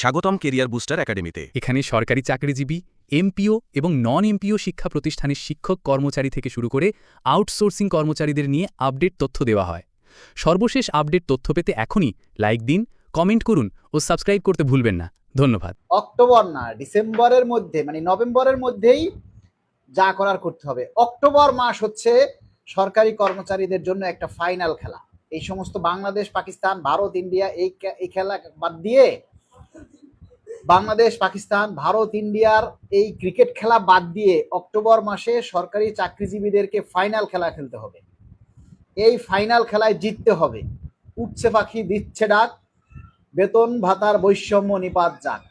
স্বাগতম career booster একাডেমিতে। এখানে সরকারি চাকরিজীবী এমপিও এবং নন এমপিও শিক্ষা প্রতিষ্ঠানের শিক্ষক কর্মচারী থেকে শুরু করে আউটসোর্সিং কর্মচারীদের নিয়ে আপডেট তথ্য দেওয়া হয়। সর্বশেষ আপডেট তথ্য পেতে এখনই লাইক দিন কমেন্ট করুন ও সাবস্ক্রাইব করতে ভুলবেন না। ধন্যবাদ। অক্টোবর না ডিসেম্বরের মধ্যে মানে নভেম্বরের মধ্যেই যা করার করতে হবে। অক্টোবর মাস হচ্ছে সরকারি কর্মচারীদের জন্য একটা ফাইনাল খেলা। এই সমস্ত বাংলাদেশ পাকিস্তান ভারত ইন্ডিয়া এই এই খেলা বাদ দিয়ে বাংলাদেশ, পাকিস্তান, ভারত, ইন্ডিয়ার এই ক্রিকেট খেলা বাদ দিয়ে অক্টোবর মাসে সরকারি চাকরিজীবীদেরকে ফাইনাল খেলা খেলতে হবে। এই ফাইনাল খেলায় জিততে হবে। উঠছে পাখি, দিচ্ছে ডাক। বেতন ভাতার বৈষম্য নিপাত যাক।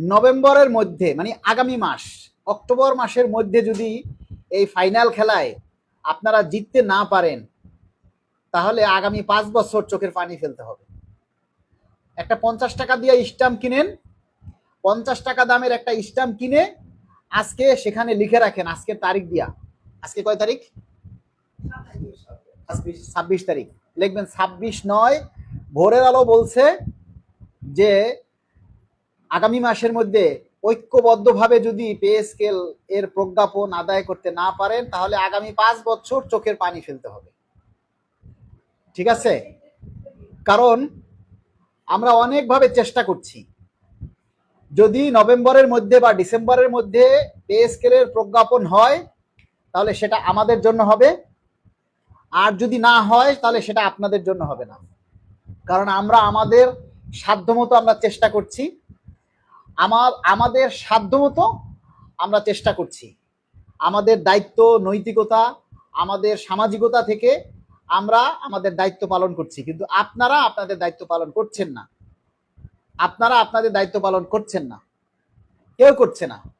নভেম্বরের মধ্যে মানে আগামী মাস, অক্টোবর মাসের মধ্যে যদি এই ফাইনাল খেলায় আপনারা জিততে না পারেন, তাহলে আগামী পাঁচ বছর চোখের পানি ফেলতে হবে। একটা পঞ্চাশ টাকা দিয়ে স্টাম্প কিনেন, পঞ্চাশ টাকা দামের একটা স্টাম্প কিনে আজকে সেখানে লিখে রাখেন আজকের তারিখ দিয়া। আজকে কয় তারিখ? ছাব্বিশ তারিখ। লিখবেন ছাব্বিশ নয়, ভোরের আলো বলছে যে আগামী মাসের মধ্যে ঐক্যবদ্ধভাবে যদি পে স্কেল এর প্রজ্ঞাপন আদায় করতে না পারেন, তাহলে আগামী পাঁচ বছর চোখের পানি ফেলতে হবে। ঠিক আছে? কারণ আমরা অনেকভাবে চেষ্টা করছি। যদি নভেম্বরের মধ্যে বা ডিসেম্বরের মধ্যে পে স্কেলের প্রজ্ঞাপন হয়, তাহলে সেটা আমাদের জন্য হবে। আর যদি না হয়, তাহলে সেটা আপনাদের জন্য হবে না। কারণ আমরা আমাদের সাধ্যমতো আমরা চেষ্টা করছি। আমার, আমাদের সাধ্যমতো আমরা চেষ্টা করছি। আমাদের দায়িত্ব, নৈতিকতা, আমাদের সামাজিকতা থেকে আমরা আমাদের দায়িত্ব পালন করছি, কিন্তু আপনারা আপনাদের দায়িত্ব পালন করছেন না। আপনারা আপনাদের দায়িত্ব পালন করছেন না। কেউ করছে না।